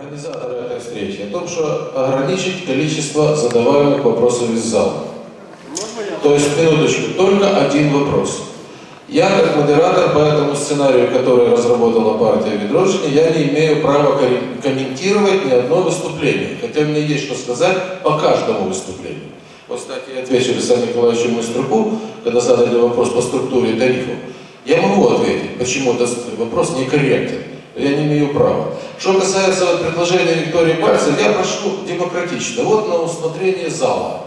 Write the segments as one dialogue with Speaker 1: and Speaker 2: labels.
Speaker 1: организаторы этой встречи о том, что ограничить количество задаваемых вопросов из зала. То есть, минуточку, только один вопрос. Я, как модератор по этому сценарию, который разработала партия Ведрожини, я не имею права ком- комментировать ни одно выступление. Хотя мне есть что сказать по каждому выступлению. Вот, кстати, я отвечу Александру Николаевичу Маструку, когда задали вопрос по структуре тарифов. Я могу ответить, почему этот вопрос некорректен Я не имею права. Что касается вот предложения Виктории Пальцев, я прошу демократично. Вот на усмотрение зала.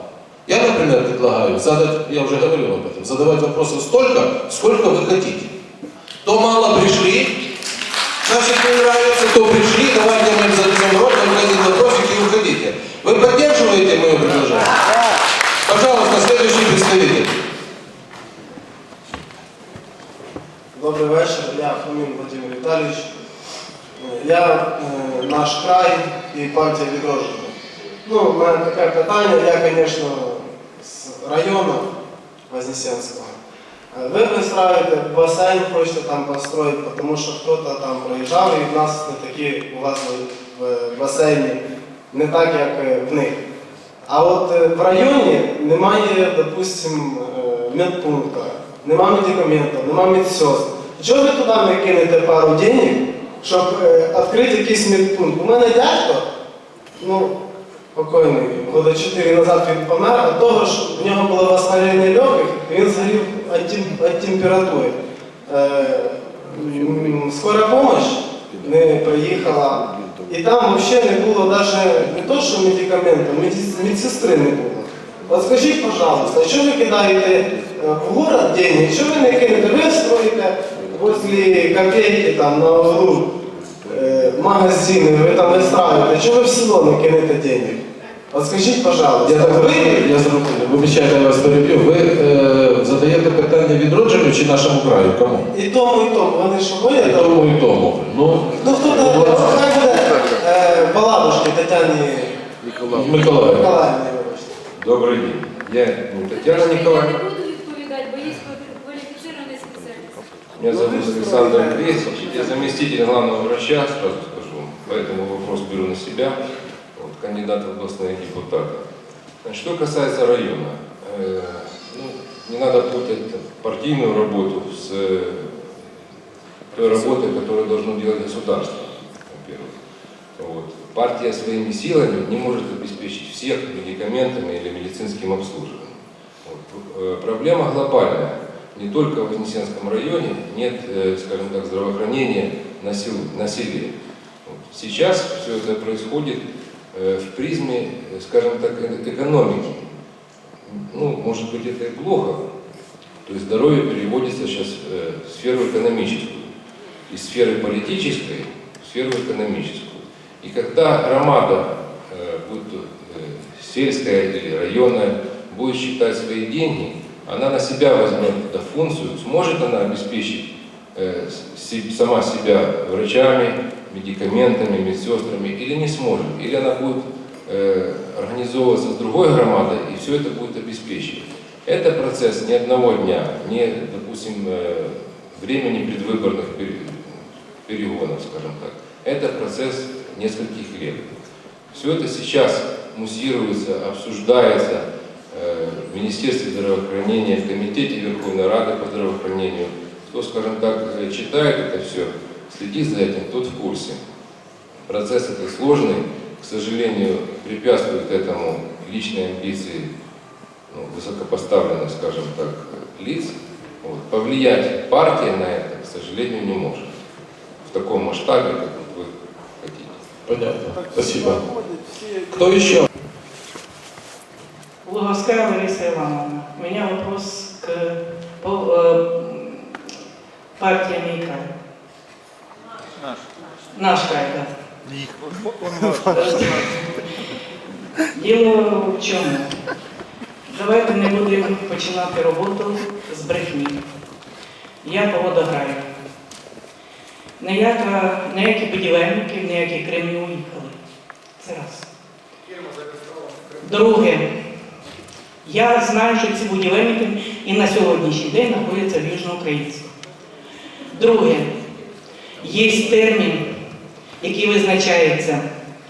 Speaker 1: Я, например, предлагаю задать, я уже говорил об этом, задавать вопросы столько, сколько вы хотите. То мало пришли, значит не нравится, то пришли, давайте мы им зададим рот, там один вопросик и уходите. Вы поддерживаете мое предложение? Пожалуйста, следующий представитель.
Speaker 2: Добрий вечір, я Фомін Владимир Віталійович. Я е, наш край і партія відродження. Ну, у мене таке питання, я, звісно, з району Вознесенського. Е, Ви вистраюєте басейн, хочете там построїти, тому що хтось там проїжджав і в нас не такі у вас в басейні, не так, як е, в них. А от в районі немає, допустим, медпункту, нема медикаментів, нема медсестр. Чого ви туди не кинете пару денег, щоб е, відкрити якийсь медпункт? У мене дядько, ну, покойний, года 4 назад він помер, від того, що в нього було воспалення легких, він згорів від, температури. Е, скора допомога не приїхала. І там взагалі не було навіть не то, що медикаментів, меди- медсестри не було. От скажіть, пожалуйста, що ви кидаєте е, в город денег, що ви не кинете? Ви строїте возле копейки там на углу е, магазини, ви там вистраюєте, що ви в село не кинете денег? От скажіть, пожалуйста,
Speaker 1: Я так
Speaker 2: ви
Speaker 1: я зроблю, вибачайте, я вас переб'ю. Ви е, задаєте питання відродженню чи нашому краю? Кому?
Speaker 2: і тому, і тому, вони що
Speaker 1: І тому, і тому. Ну,
Speaker 2: Ну хто
Speaker 1: будь
Speaker 2: то
Speaker 1: ласка.
Speaker 2: хай буде е, балабушки Тетяні
Speaker 1: Миколаїв.
Speaker 2: Миколаївні.
Speaker 3: Добрый день. Я ну, Татьяна
Speaker 4: Я не
Speaker 3: Николаевна.
Speaker 4: буду
Speaker 3: Меня зовут Александр Кресич. Я заместитель главного врача, сразу скажу. Поэтому вопрос беру на себя. Вот, кандидат в областные депутаты. Значит, что касается района. э, ну, не надо путать партийную работу с э, той работой, которую должно делать государство, во-первых. Вот. Партия своими силами не может обеспечить всех медикаментами или медицинским обслуживанием. Вот. Э, Проблема глобальная. Не только в Вознесенском районе нет, э, скажем так, здравоохранения на, сел- на селе. Вот. Сейчас все это происходит э, в призме, э, скажем так, экономики. Ну, может быть, это и плохо. То есть здоровье переводится сейчас в сферу экономическую. Из сферы политической в сферу экономическую. И когда громада, будь то сельская или районная, будет считать свои деньги, она на себя возьмет эту функцию, сможет она обеспечить э, сама себя врачами, медикаментами, медсестрами или не сможет. Или она будет э, организовываться с другой громадой и все это будет обеспечивать. Это процесс не одного дня, не, допустим, э, времени предвыборных пере- перегонов, скажем так. Это процесс нескольких лет. Все это сейчас муссируется, обсуждается в Министерстве здравоохранения, в Комитете Верховной Рады по здравоохранению. Кто, скажем так, э, читает это все, следит за этим, тот в курсе. Процесс этот сложный, к сожалению, препятствует этому личные амбиции ну, высокопоставленных, скажем так, лиц. Вот. Повлиять партия на это, к сожалению, не может. В таком масштабе, как вот вы хотите.
Speaker 1: Понятно. Спасибо. Кто еще?
Speaker 5: Луговская Лариса Ивановна. У меня вопрос к по- э, партии Мейка. Наш. Наш край, да. Діло в чому? Давайте не будемо починати роботу з брехні. Я по водограю. Ніяка, ніякі будівельники, ніякі Кремль не уїхали. Це раз. Друге, я знаю, що ці будівельники і на сьогоднішній день знаходяться в Южноукраїнську. Друге, є термін, який визначається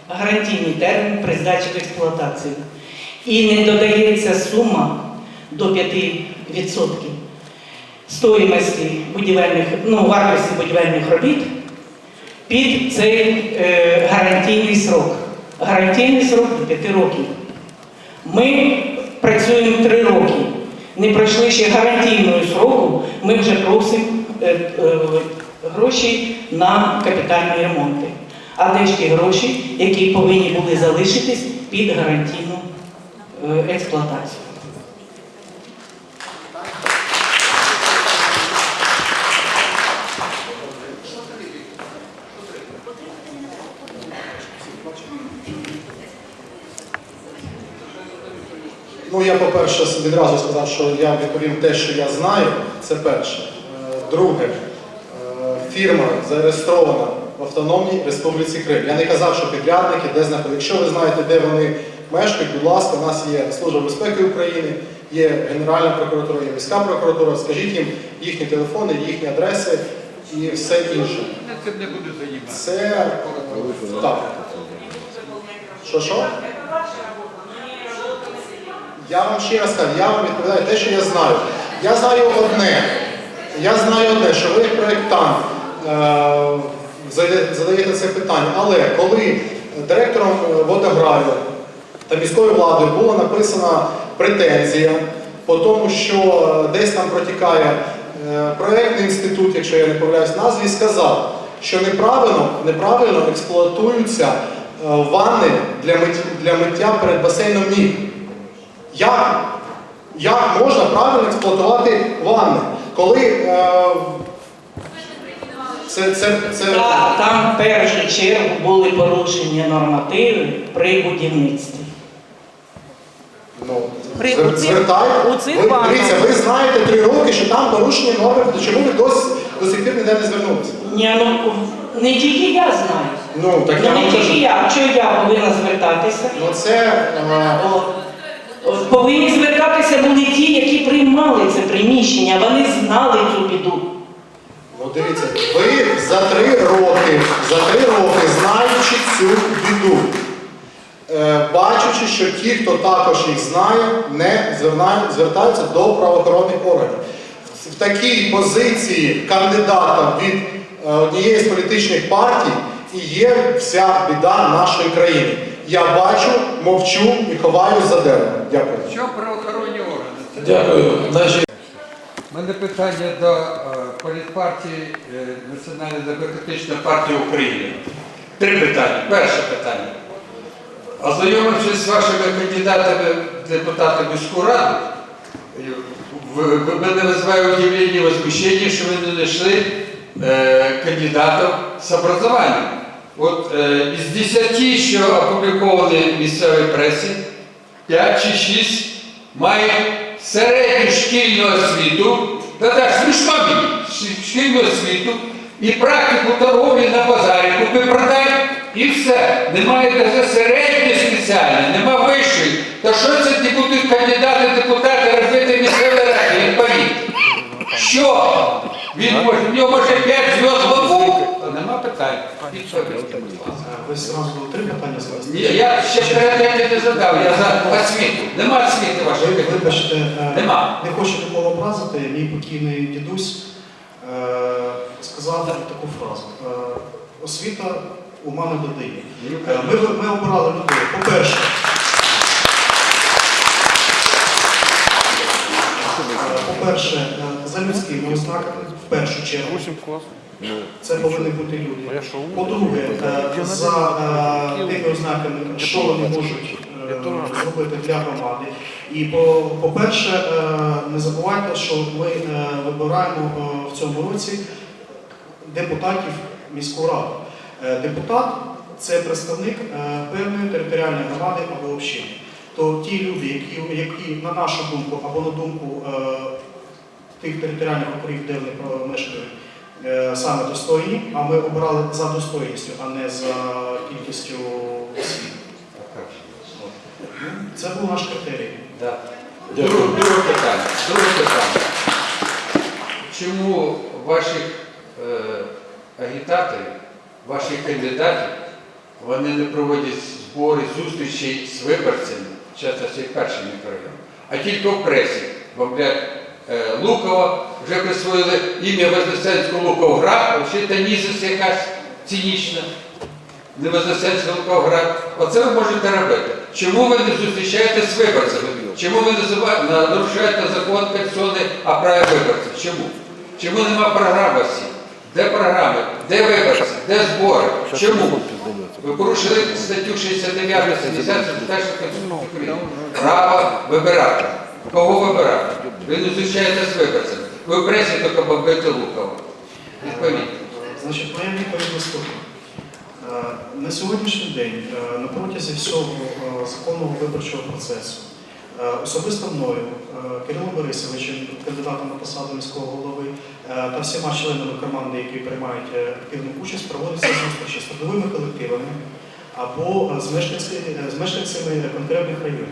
Speaker 5: гарантійний термін при здачі в експлуатацію. І не додається сума до 5% стоїмості будівельних, ну, вартості будівельних робіт під цей е, гарантійний срок. Гарантійний срок до 5 років. Ми працюємо три роки. Не пройшли ще гарантійного сроку, ми вже просимо е, е, гроші на капітальні ремонти. А де ж ті гроші, які повинні були залишитись під гарантійну е, експлуатацію?
Speaker 6: Ну, я, по-перше, відразу сказав, що я відповім те, що я знаю. Це перше. Е, Друге, е, фірма зареєстрована в Автономній Республіці Крим. Я не казав, що підрядники де знаходяться. Якщо ви знаєте, де вони мешкають, будь ласка, у нас є Служба безпеки України, є Генеральна прокуратура, є міська прокуратура. Скажіть їм їхні телефони, їхні адреси і все інше.
Speaker 7: Це не буде займатися.
Speaker 6: Це е, так. Що що? Я вам ще раз кажу, я вам відповідаю те, що я знаю. Я знаю одне. Я знаю одне, що ви проєктант е, задаєте- це питання. Але коли директором е, водограю та міською владою була написана претензія по тому, що е, десь там протікає проєктний інститут, якщо я не помиляюсь, назві сказав, що неправильно, неправильно експлуатуються ванни для, для миття перед басейном ніг. Як, як можна правильно експлуатувати ванни? Коли е, це, це, це,
Speaker 5: Та- Там в першу чергу були порушені нормативи при будівництві.
Speaker 6: ну,
Speaker 8: При- у цих-
Speaker 6: звертайте.
Speaker 8: у цих
Speaker 6: ви, дивіться, ви знаєте три роки, що там порушені норми, то чому ви досі до сих пір ніде не звернулися?
Speaker 5: Ні, ну не тільки я знаю.
Speaker 6: Ну, так я
Speaker 5: Ну,
Speaker 6: вам
Speaker 5: не тільки я. Чого я повинна звертатися?
Speaker 6: Ну це е,
Speaker 5: приймали це приміщення, вони знали цю біду.
Speaker 6: Ну дивіться, ви за три роки, за три роки, знаючи цю біду, е, бачачи, що ті, хто також їх знає, не звертаються до правоохоронних органів. В, в такій позиції кандидата від е, однієї з політичних партій і є вся біда нашої країни. Я бачу, мовчу і ховаюсь за деревом. Дякую.
Speaker 7: Що правоохоронні
Speaker 1: Дякую. Значить,
Speaker 7: У мене питання до е, політпартії е, Національної демократичної партії України. Три питання. Перше питання. Ознайомившись з вашими кандидатами в депутати міську раду, е, мене визиває удивлення возмущення, що ви не знайшли кандидатів з образованням. От із 10, що опубліковані в місцевій пресі, 5 чи 6 мають середню шкільну освіту, та так смішно шкільну освіту і практику торговлі на базарі, купи продай і все. Немає даже середньої спеціальної, нема вищої. Та що це ті будуть кандидати, депутати робити місцеві ради. Що? Він може, в нього може 5 зв'язок в лбу? Та нема питань.
Speaker 6: Ви зразу три питання зараз.
Speaker 7: Ні, я ще третє не задав, я за освіту. Нема освіти вашої
Speaker 6: Ви, вибачте, е,
Speaker 7: Нема.
Speaker 6: не хочу нікого образити. Мій покійний дідусь е, сказав таку фразу. Е, освіта ума не додає. Е, ми, ми обирали людей. По-перше, по-перше, е, за людськими ознаками, в першу чергу. Це повинні бути люди. По-друге, е, за е, тими ознаками, що вони можуть е, зробити для громади. І по- по-перше, не забувайте, що ми вибираємо в цьому році депутатів міську раду. Е, Депутат це представник певної територіальної громади або общини. То ті люди, які, які на нашу думку або на думку тих територіальних округів, де вони мешкають, е, саме достойні, а ми обирали за достойністю, а не за кількістю осіб. Це був наш критерій.
Speaker 7: Да. Друге, друге питання. Друге питання. Чому ваших е, агітаторів, ваших кандидатів вони не проводять збори, зустрічі з виборцями, часто це перший мікрорайон, а тільки в пресі. Бомблять Лукова, вже присвоїли ім'я Вознесенського Луковград, а ще Танізис якась цинічна. Не Вознесенський Луковград. Оце ви можете робити. Чому ви не зустрічаєтесь з виборцями? Чому ви нарушаєте закон пенсіонний о праві виборців? Чому? Чому нема програми? Де програми? Де виборці? Де збори? Чому? Ви порушили статтю 69 70 Конституції України. Право вибирати. Кого вибирати? Ви не з виборцями. Ви в пресі тільки бомбите Лукова. Відповідь.
Speaker 9: Значить, моя відповідь наступна. Е, На сьогоднішній день, е, на протязі всього е, законного виборчого процесу, особисто мною, Кирилом Борисовичем, кандидатом на посаду міського голови, та всіма членами команди, які приймають активну участь, проводяться зустрічі з трудовими колективами або з мешканцями, з мешканцями конкретних районів.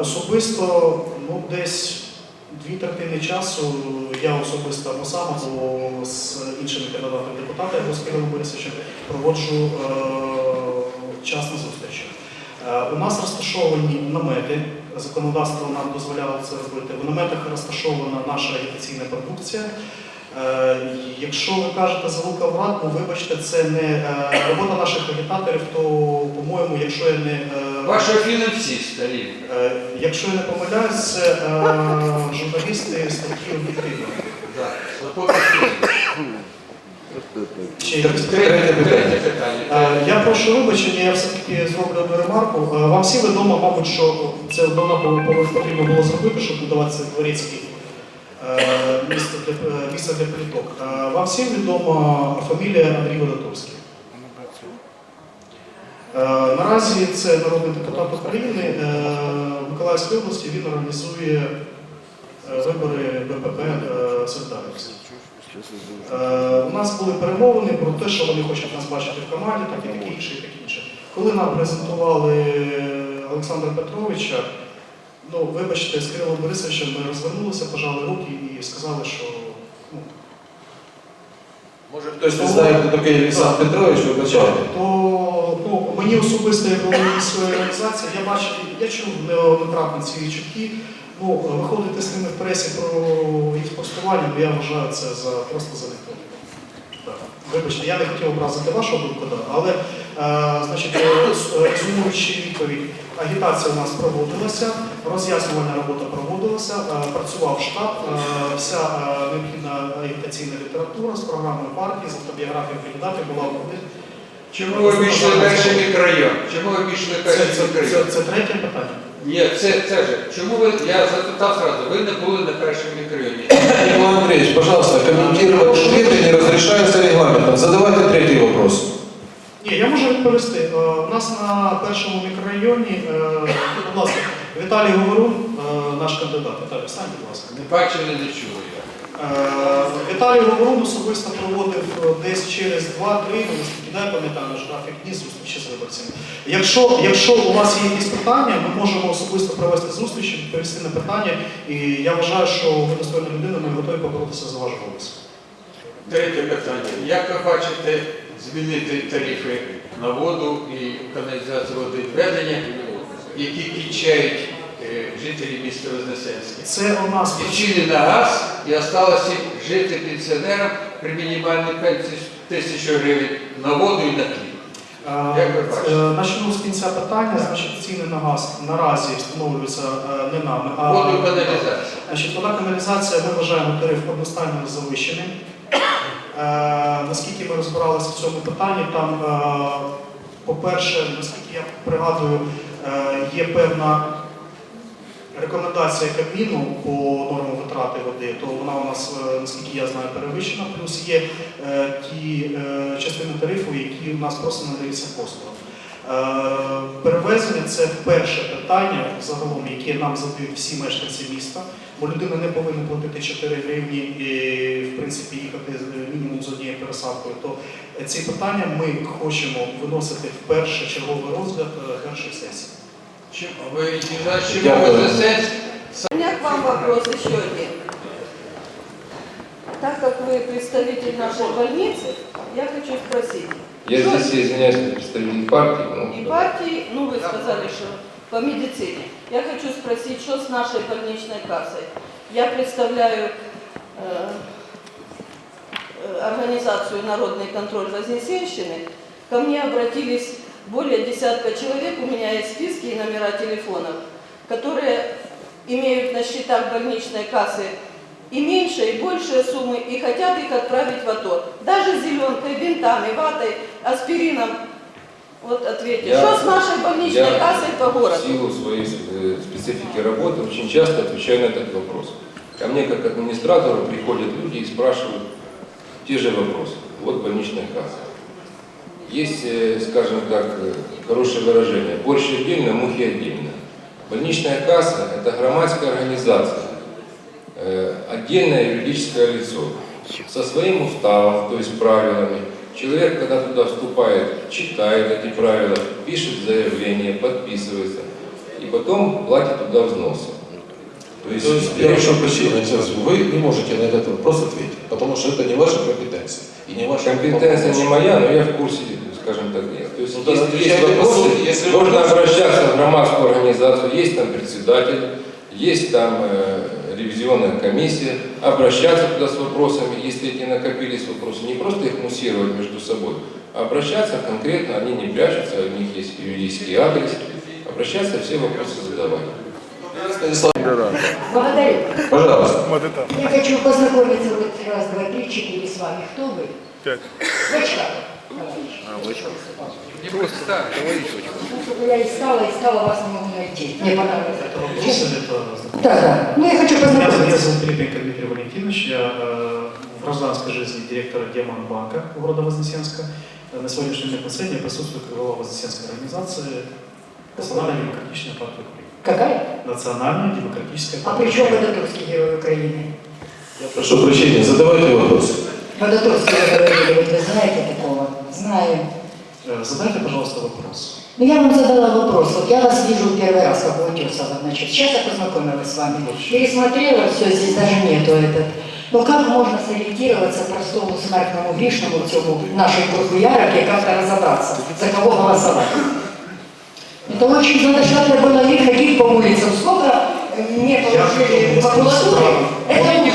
Speaker 9: Особисто ну, десь дві третини часу я особисто або сам, або з іншими кандидатами в депутати, або з Кирилом Борисовичем проводжу е, час на зустрічі. Е, у нас розташовані намети, законодавство нам дозволяло це робити. В наметах розташована наша агітаційна продукція. Е, Якщо ви кажете за Лукаврат, ну вибачте, це не робота наших агітаторів, то, по-моєму, якщо я не
Speaker 7: Вашого фінансиста.
Speaker 9: Е, Якщо я не помиляюсь, це е, журналісти статті об'єктивно. Ще якісь
Speaker 7: Третє
Speaker 1: Третє питання.
Speaker 7: питання.
Speaker 9: Е, Я прошу вибачення, я все-таки зроблю одну ремарку. Е, Вам всі відомо, мабуть, що це давно потрібно було зробити, щоб надаватися дворецький е, місце для, е, місце для пліток. Е, Вам всім відома фамілія Андрій Водотовський. Е, Наразі це народний депутат України е, в Миколаївській області. Він організує е, вибори БПП Е, У нас були перемовини про те, що вони хочуть нас бачити в команді, так і таке інше, і таке інше. Коли нам презентували Олександра Петровича, ну, вибачте, з Кирилом Борисовичем ми розвернулися, пожали руки і сказали, що ну,
Speaker 1: Може хтось не знає, хто такий Олександр Петрович, вибачайте.
Speaker 9: то ну, мені особисто як голові своєї організації, я бачив, я чув неоднократно ці чутки. Ну, виходити з ними в пресі про їх спростування, ну, я вважаю це за просто за. Так. Вибачте, я не хотів образити вашу думку, але е, значить, е, е, резюмуючи відповідь, агітація у нас проводилася, роз'яснювальна робота проводилася, е, працював штаб, е, вся е, необхідна агітаційна література з програмою партії, з автобіографією кандидатів була опублікована.
Speaker 7: Чому ви обійшли перший мікрорайон? Чому ви обійшли
Speaker 9: Це,
Speaker 7: перший
Speaker 9: це, це,
Speaker 7: мікрорайон?
Speaker 9: це третє питання.
Speaker 7: Ні, це, це ж. Чому ви, я запитав сразу, ви не були на першому мікрорайоні.
Speaker 1: Иван Андреевич, пожалуйста, комментировать ответы не разрешается регламентом. Задавайте третий вопрос.
Speaker 9: Ні, я можу відповісти. Е, У нас на першому мікрорайоні, е, будь ласка, Віталій Говорун, е, наш кандидат. Віталій, встань, будь ласка.
Speaker 7: Не бачили, не чули я.
Speaker 9: Віталій Говорун особисто проводив е, десь через 2-3, ну, наскільки дай пам'ятаю наш графік дні зустрічі з виборцями. Якщо, якщо у вас є якісь питання, ми можемо особисто провести зустріч, відповісти на питання. І я вважаю, що ви достойна людина, ми готові поборотися за ваш голос.
Speaker 7: Третє питання. Як ви бачите змінити тарифи на воду і каналізацію водовідведення, які кінчають е, жителі міста Вознесенське?
Speaker 9: Це у нас
Speaker 7: ціни на газ, і осталося жити пенсіонерам при мінімальній пенсії тисячу гривень на воду і на хліб.
Speaker 9: Е,
Speaker 7: ви бачите?
Speaker 9: е, з кінця питання. Значить, ціни на газ наразі встановлюються е, не нами, а
Speaker 7: Воду і каналізацію.
Speaker 9: Значить, вода каналізація, ми вважаємо тариф одностайно завищеним. Е, наскільки ми розбиралися в цьому питанні, там, е, по-перше, наскільки я пригадую, е, є певна рекомендація Кабміну по нормам витрати води, то вона у нас, е, наскільки я знаю, перевищена. Плюс є е, ті е, частини тарифу, які у нас просто надаються послугам. Перевезення це перше питання, загалом, яке нам задають всі мешканці міста, бо людина не повинна платити 4 гривні і, в принципі, їхати мінімум з однією пересадкою. То ці питання ми хочемо виносити в перший черговий розгляд першої сесії.
Speaker 7: Не
Speaker 10: У меня к вам вопрос еще один. Так как вы представитель нашей больницы, я хочу спросить,
Speaker 3: Я
Speaker 10: Что-
Speaker 3: здесь, извиняюсь, как представитель партии. ну,
Speaker 10: И партии, ну вы сказали, что по медицине. Я хочу спросить, что с нашей больничной кассой? Я представляю э, э, организацию «Народный контроль Вознесенщины». Ко мне обратились более десятка человек, у меня есть списки и номера телефонов, которые имеют на счетах больничной кассы и меньшие, и большие суммы, и хотят их отправить в АТО. Даже зеленкой, бинтами, ватой, аспирином. Вот ответьте,
Speaker 3: Я-
Speaker 10: что с нашей больничной
Speaker 3: я
Speaker 10: кассой по
Speaker 3: В
Speaker 10: городу?
Speaker 3: силу своей э, специфики работы очень часто отвечаю на этот вопрос. Ко мне как администратору приходят люди и спрашивают те же вопросы. Вот больничная касса. Есть, э, скажем так, э, хорошее выражение. Борщ отдельно, мухи отдельно. Больничная касса – это громадская организация, э, отдельное юридическое лицо со своим уставом, то есть правилами. Человек, когда туда вступает, читает эти правила, пишет заявление, подписывается, и потом платит туда взносы. То есть,
Speaker 1: То есть, я прошу прощения, вы не можете на этот вопрос ответить, потому что это не ваша компетенция и не ваша
Speaker 3: компетенция не моя, но я в курсе, скажем так, нет. То есть,
Speaker 1: Ну,
Speaker 3: есть
Speaker 1: по
Speaker 3: вопросы,
Speaker 1: сути. Если
Speaker 3: можно обращаться в громадскую организацию, есть там председатель, есть там э, ревизионная комиссия, обращаться туда с вопросами, если эти накопились вопросы, не просто их муссировать между собой, а обращаться конкретно, они не прячутся, у них есть юридический адрес, обращаться, все вопросы задавать.
Speaker 11: Благодарю.
Speaker 1: пожалуйста.
Speaker 11: Я хочу познакомиться раз, два, три, четыре с вами. Кто вы?
Speaker 12: Пять.
Speaker 11: Вочка. товарищ.
Speaker 7: Не представь.
Speaker 11: Ну, Я искала, искала, вас не могу найти. Мне понравилось.
Speaker 9: Это вопрос или это знакомство?
Speaker 11: Да, да. Ну, я хочу
Speaker 9: Меня, меня
Speaker 11: познакомиться.
Speaker 9: зовут Перепенко Дмитрий Валентинович, я э, в гражданской жизни директор Демонбанка города Вознесенска. Э, На сегодняшний день последний присутствую как глава Вознесенской организации Национальная демократическая партия Украины.
Speaker 11: Какая?
Speaker 9: Национальная демократическая
Speaker 11: А
Speaker 9: партия
Speaker 11: при чем
Speaker 9: Украины.
Speaker 11: Водотурский герой Украины?
Speaker 1: Прошу прощения, задавайте вопросы.
Speaker 11: Водотурский вы говорили, вот вы знаете такого? Знаю.
Speaker 9: Э, Задайте, пожалуйста, вопрос.
Speaker 11: Ну, я вам задала вопрос. Вот я вас вижу первый раз, как у Утесова, значит. Сейчас я познакомилась с вами. Пересмотрела все, здесь даже нету этот. Ну, как можно сориентироваться простому смертному грешному в цьому нашей куркуярке, как-то разобраться, за кого голосовать? Это очень надо что-то было и ходить по улицам. Сколько мне положили в макулатуре, это
Speaker 7: Не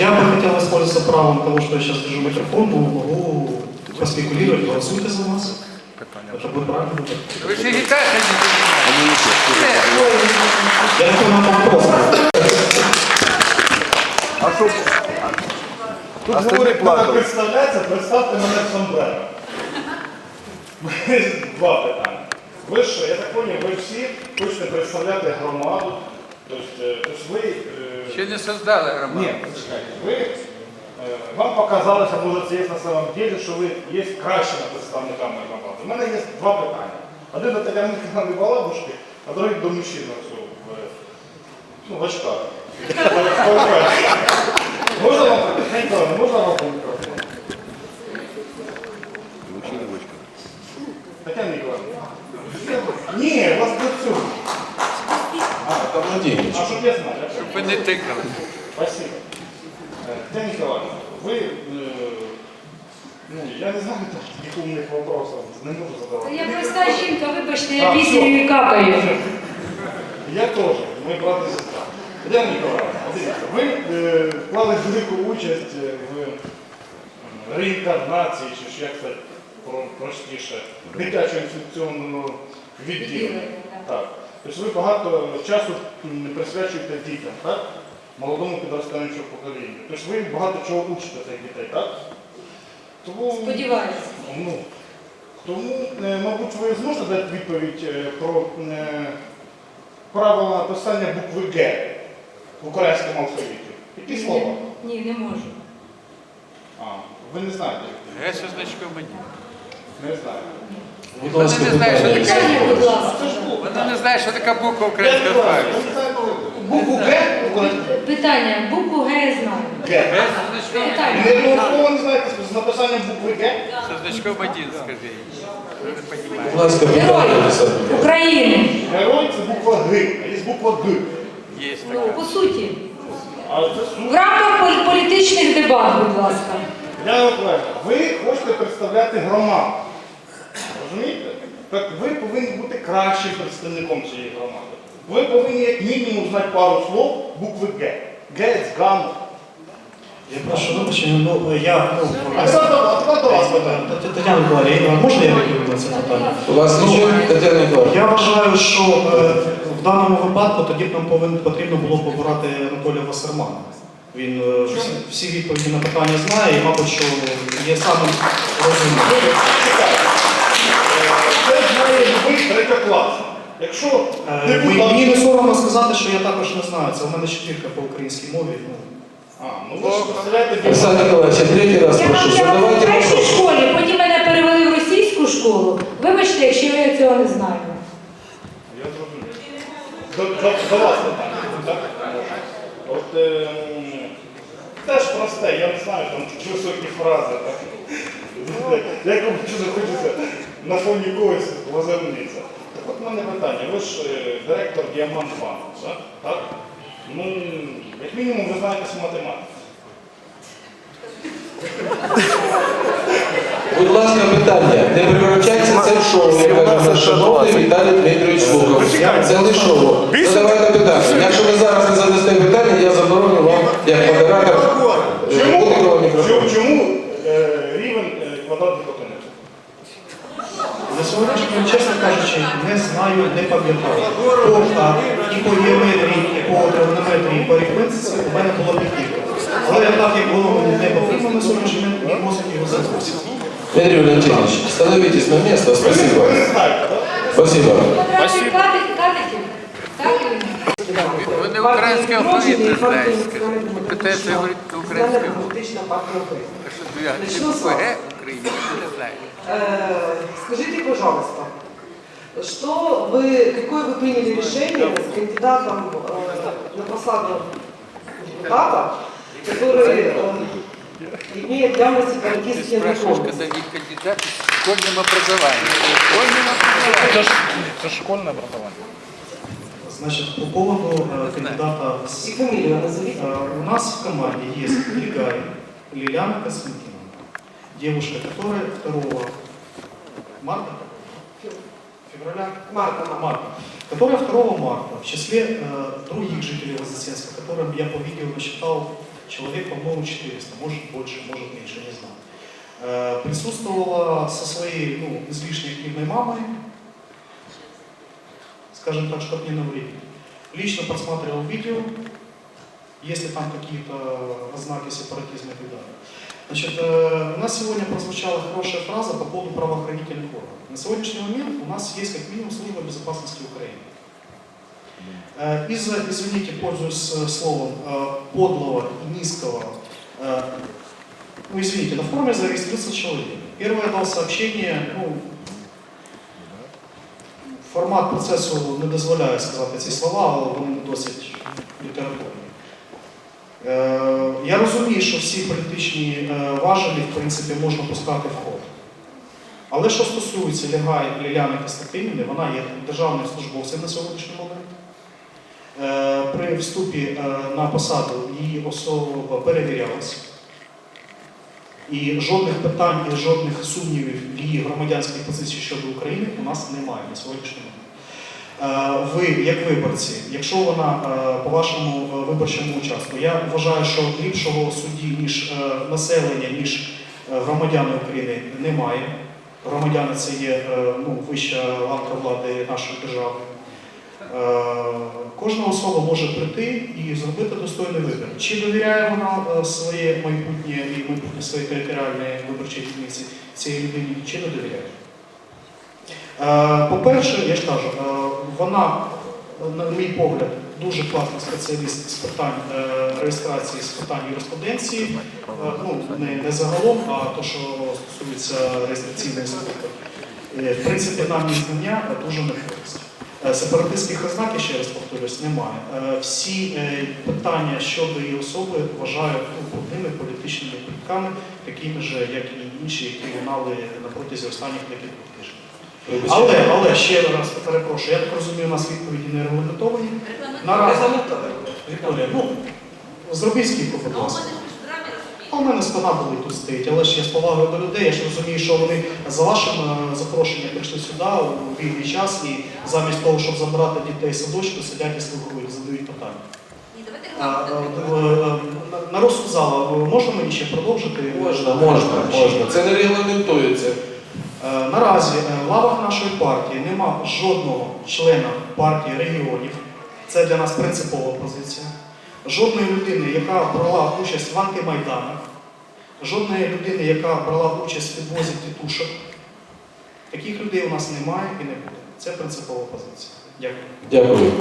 Speaker 9: Я бы хотел воспользоваться правом того, что я сейчас держу микрофон, но могу поспекулировать, голосуйте за нас. Это будет правильно. будет.
Speaker 7: Вы же агитацией не занимаетесь.
Speaker 9: Я не понял вопрос.
Speaker 12: Тут говорить, треба представлятися, представте мене в Самбрero. Два питання. Ви ж, я так поняв, ви всі хочете представляти громаду. Тобто, е, тобто ви... е,
Speaker 7: Ще не создали громаду.
Speaker 12: Ні. Ви, е, вам показалося, може це є на самом деле, що ви є кращими представниками громади. У мене є два питання. Один до Тетяни Балабушки, а другий до в, ну, в очках. Можна вам Миколаївна, можна вам по мікрофону? Тетяна Миколаївна. Ні, вас до цього.
Speaker 1: А, это Владимирович.
Speaker 12: А щоб я знав. я
Speaker 7: Щоб ви не тикали.
Speaker 12: Спасибо. Э, Татьяна Николаевна, вы, э, ну, я не знаю таких умных вопросов, не можу задавати.
Speaker 4: Я проста жінка, вибачте,
Speaker 12: А,
Speaker 4: я піснею капаю.
Speaker 12: Я теж, ми брат і сестра. Тетяна Ніколаївна, дивіться, ви е, вклали велику участь е, в е, реінкарнації, чи ж як це про- простіше, дитячого інфекційного відділення. Так. Тобто ви багато часу м, присвячуєте дітям, так? Молодому підростаючому поколінню. Тобто ви багато чого учите цих дітей, так? Тому,
Speaker 4: Сподіваюся.
Speaker 12: Ну, тому, е, мабуть, ви зможете дати відповідь е, про е, правила написання букви Г в українському алфавіті. Які слова?
Speaker 4: Ні, не можу.
Speaker 12: А, ви не знаєте.
Speaker 7: Г со значком один.
Speaker 12: Не знаєте.
Speaker 1: Будь ласка,
Speaker 7: Вони не знають, що
Speaker 1: питання.
Speaker 7: таке.
Speaker 4: Будь ласка.
Speaker 7: Вона не знає, що така буква
Speaker 12: не знаєте букву Г?
Speaker 4: Питання, букву Г я знаю.
Speaker 12: Г.
Speaker 7: Значком.
Speaker 4: Питання.
Speaker 12: Не обов'язково не знаєте з написанням букви Г?
Speaker 7: Со значком один, скажи. Не
Speaker 1: Будь ласка, питання,
Speaker 4: Герой України.
Speaker 12: Герой це буква Г, а є буква Г.
Speaker 7: Є
Speaker 4: Ну,
Speaker 7: така.
Speaker 4: по суті.
Speaker 12: А це суть.
Speaker 4: В рамках полі- політичних дебат, будь ласка.
Speaker 12: Миколаївна, ви хочете представляти громаду. Розумієте? Так ви повинні бути кращим представником цієї громади. Ви повинні як мінімум знати пару слов букви Г. Г з гамма.
Speaker 9: Я прошу вибачення, ну я ну,
Speaker 12: А тепер до- а тепер до вас питання.
Speaker 9: Тетяна Миколаївна, можна я відповім на це питання?
Speaker 1: У вас ничего, Татьяна Николаевна?
Speaker 9: Я вважаю, що е, в даному випадку тоді б нам повинен, потрібно було б обирати Анатолія Вассермана. Він е, всі, всі відповіді на питання знає і, мабуть, що є самим розумним.
Speaker 12: Це знає любий третьокласник. Якщо
Speaker 9: Е,
Speaker 12: депутат...
Speaker 9: Мені не соромно сказати, що я також не знаю. Це в мене четвірка по українській мові. ну.
Speaker 12: А, ну ви ж представляєте
Speaker 1: Александр Николаевич, я третий раз
Speaker 4: Я
Speaker 1: прошу,
Speaker 4: навчалася в
Speaker 1: задавайте
Speaker 4: першій
Speaker 1: вопрос.
Speaker 4: школі, потім мене перевели в російську школу. Вибачте, якщо я цього не знаю.
Speaker 12: Я зрозумів. До, до, до вас питання. Так? От е, теж просте, я не знаю, там високі фрази. Так? Як вам дуже хочеться на фоні когось возернитися. Так от в мене питання. Ви ж е, директор Діамант банку, так? так? Ну, як мінімум, ви знаєтесь математиці.
Speaker 1: Будь ласка, питання. Не превращайте це в шоу, як каже наш шановний Віталій Дмитрович Луков. Це не шоу. Задавайте питання. Якщо ви зараз не задасте питання, я забороню вам, як модератор, е,
Speaker 12: Чому,
Speaker 1: мікрофону.
Speaker 12: чому, е, квадратних одиниць?
Speaker 9: На сьогоднішній день, чесно кажучи, не знаю, не пам'ятаю. А, і по геометрії, і по тригонометрії, і по арифметиці у мене було п'ятірка. Але так як воно мені не потрібно на сьогоднішній день, мій мозок його забувся.
Speaker 1: Дмитрий Валентинович, становитесь на место. Спасибо. Спасибо.
Speaker 4: Ні?
Speaker 13: Ви не українською алфавіт знаєте. Питається говорити українською мовою.
Speaker 14: Демократична партія України.
Speaker 13: Що ти як? Ти
Speaker 14: Начну с вас.
Speaker 13: ПГ Україні, ти не знаєш.
Speaker 14: Э, Скажите, пожалуйста, что вы, какое вы приняли решение с кандидатом э, на посаду депутата, который э, имеет явно
Speaker 13: Ти
Speaker 14: сепаратистские
Speaker 13: спрашиваешь,
Speaker 14: наклонности?
Speaker 13: когда есть кандидат с школьным образованием. Школьным образованием.
Speaker 12: Це школьне образування.
Speaker 9: Значит, по поводу э, кандидата с
Speaker 14: И фамилию назовите.
Speaker 9: Э, У нас в команде есть Григорий Лилиана Космыкина, девушка, которая 2 марта, февраля,
Speaker 14: Марта,
Speaker 9: марта, которая 2 марта в числе э, других жителей Вознесенска, которым я по видео насчитал человек, по-моему, 400, может больше, может меньше, не знаю, э, присутствовала со своей ну, излишне активной мамой, скажем так, чтобы не навредить. Лично просматривал видео, если там какие-то ознаки сепаратизма и так далее. Значит, э, у нас сегодня прозвучала хорошая фраза по поводу правоохранительных органов. На сегодняшний момент у нас есть как минимум служба безопасности Украины. Э, Из-за, извините, пользуюсь э, словом, э, подлого и низкого, э, ну извините, на форуме зарегистрировался человек. Первое дал сообщение, ну, формат процесу не дозволяє сказати ці слова, але вони досить літературні. Е, Я розумію, що всі політичні е, важелі, в принципі, можна пускати в ход. Але що стосується Ліляни Костянтинівни, вона є державним службовцем на сьогоднішній момент. Е, При вступі на посаду її особа перевірялася. І жодних питань і жодних сумнівів в її громадянській позиції щодо України у нас немає на сьогоднішній момент. Е, Ви, як виборці, якщо вона е, по вашому е, виборчому участку, я вважаю, що ліпшого судді, ніж населення, ніж громадяни України немає. Громадяни це є ну, вища ланка влади нашої держави. Кожна особа може прийти і зробити достойний вибір. Чи довіряє вона своє майбутнє і майбутнє своєї територіальної виборчої дільниці цій людині, чи не довіряє? Е, По-перше, я ж кажу, е, вона, на мій погляд, дуже класний спеціаліст з питань е, реєстрації, з питань юриспруденції. Ну, не, не загалом, а то, що стосується реєстраційної служби. В принципі, нам її знання дуже не користь. Сепаратистських ознак, ще раз повторюсь, немає. Всі питання щодо її особи вважають ну, крупними політичними плітками, такими ж, як і інші, які лунали на протязі останніх декількох тижнів. Але, але ще раз перепрошую, я так розумію, у нас відповіді не регламентовані. Наразі, Вікторія, ну, зробіть скільки, будь ласка. А у мене спина болить тут стоїть, але ж я з повагою до людей, я ж розумію, що вони за вашим е, запрошенням прийшли сюди у вільний час і замість того, щоб забрати дітей з садочку, сидять і слухають, задають питання. Е, е, на- розсуд зала можна мені ще продовжити?
Speaker 1: Можна, можна, можна. Це не регламентується.
Speaker 9: Е, Наразі е, в лавах нашої партії нема жодного члена партії регіонів. Це для нас принципова позиція. Жодної людини, яка брала участь в антимайданах, жодної людини, яка брала участь в підвозі тітушок. Таких людей у нас немає і не буде. Це принципова позиція. Дякую.
Speaker 1: Дякую.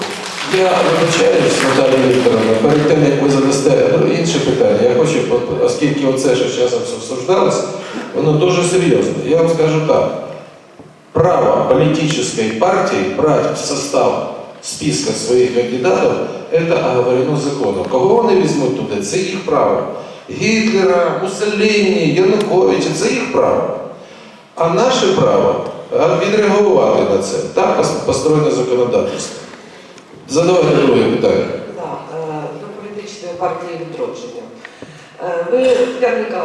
Speaker 1: Я вибачаюсь, Наталія Вікторовна, перед тим, як ви задасте ну, інше питання, я хочу, оскільки оце, що зараз обсуждалось, воно дуже серйозне. Я вам скажу так. Право политической партии брать в состав списка своих кандидатов, это оговорено законом. Кого вони візьмуть туди, це їх право. Гітлера, Муссоліні, Януковича, це їх право. А наше право відреагувати на це. Так построєне законодавство. Задавайте друге питання.
Speaker 14: Да, е, до політичної партії відродження. Е, Ви Терника,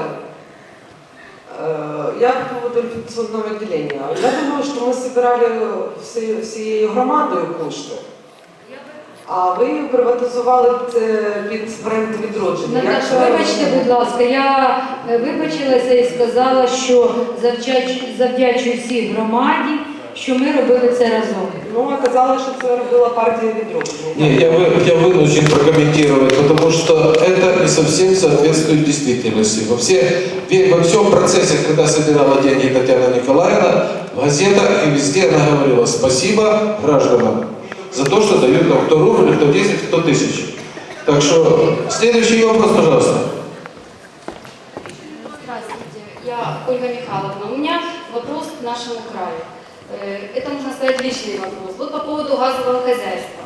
Speaker 14: э, я по поводу инфекционного отделения. Я думаю, что мы собирали всі- всією громадою кошти, а ви приватизували це під бренд відродження.
Speaker 4: Наташа, вибачте, будь ласка, я е, вибачилася і сказала, що завдяч- завдячую всій громаді, що ми робили це разом.
Speaker 14: Ну, оказалось, що це робила партія відродження.
Speaker 1: Не, я, вы- я вынужден прокомментировать, потому что это не совсем соответствует действительности. Во, все, во всем процессе, когда собирала деньги Татьяна Николаевна, в газетах и везде она говорила спасибо гражданам за то, что дают нам кто рубль, кто 10, кто тысяч. Так что следующий вопрос, пожалуйста.
Speaker 15: Здравствуйте, я Ольга Михайловна. У меня вопрос к нашему краю. Э, Это, можно сказать, личный вопрос. Вот по поводу газового хозяйства.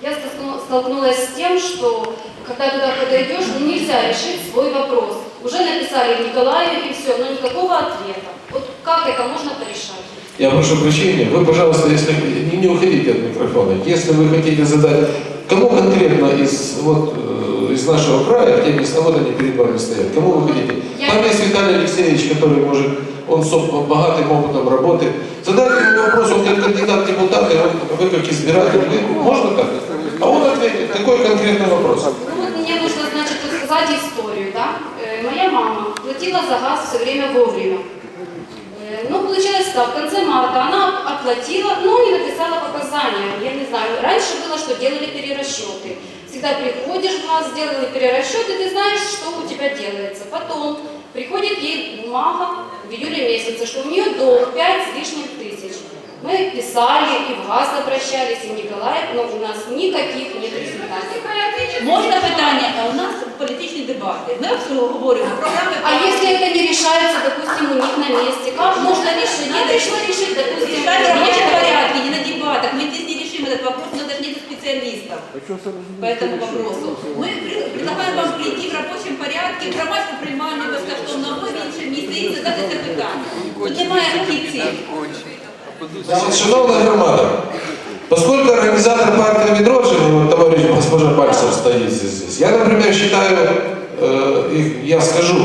Speaker 15: Я столкну- столкнулась с тем, что когда туда подойдешь, ну, нельзя решить свой вопрос. Уже написали Николаю и все, но никакого ответа. Вот как это можно порешать?
Speaker 1: Я прошу прощения, вы, пожалуйста, если не, не уходите от микрофона. Если вы хотите задать, кому конкретно из, вот, э, из нашего края, где места, вот они перед вами стоят, кому вы хотите?
Speaker 15: Я-
Speaker 1: Там есть Виталий Алексеевич, который может, он с оп- богатым опытом работы. Задайте ему вопрос, он как кандидат в депутаты, он, вы как избиратель, вы, можно так? А он ответит, какой конкретный вопрос?
Speaker 15: Ну вот мне нужно, значит, рассказать историю, да? Э, Моя мама платила за газ все время вовремя. Э, Ну, получилось так, в конце марта она оплатила, но не написала показания. Я не знаю, раньше было, что делали перерасчеты. Всегда приходишь в газ, сделали перерасчет, и ты знаешь, что у тебя делается. Потом приходит ей бумага в июле месяце, что у нее долг 5 с лишним тысяч. Мы писали и в ГАЗ обращались, и в Николаев, но у нас никаких нет результатов.
Speaker 16: Можна питання? А У нас політичні дебати. Ми обговорюємо програми.
Speaker 15: А если это не решается, допустим, у них на месте, как можно решить? Надо что решить, допустим,
Speaker 16: Решать в рабочем
Speaker 15: вне-
Speaker 16: порядке, не на дебатах. Мы здесь не решим этот вопрос, специалистов по этому вопросу. Мы при- предлагаем вам прийти в рабочем порядке, в громадську приймальню безкоштовно, або в інше місце і задати це питання. Тут немає амбіцій.
Speaker 1: Значит, шановная громада, поскольку организатор партии Відродження, вот товарищ госпожа Пальцев стоит здесь, здесь, я, например, считаю, э, и я скажу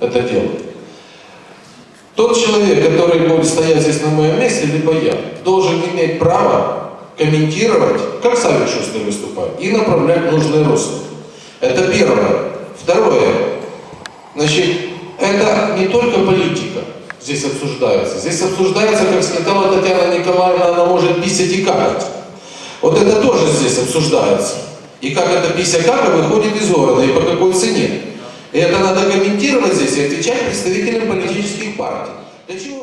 Speaker 1: это дело. Тот человек, который будет стоять здесь на моем месте, либо я, должен иметь право комментировать, как Савик Шустер выступает, и направлять в нужное русло. Это первое. Второе. Значит, это не только политика здесь обсуждается. Здесь обсуждается, как сказала Татьяна Николаевна, она может писать и какать. Вот это тоже здесь обсуждается. И как эта пися кака выходит из города, и по какой цене. И это надо комментировать здесь и отвечать представителям политических партий. Для чего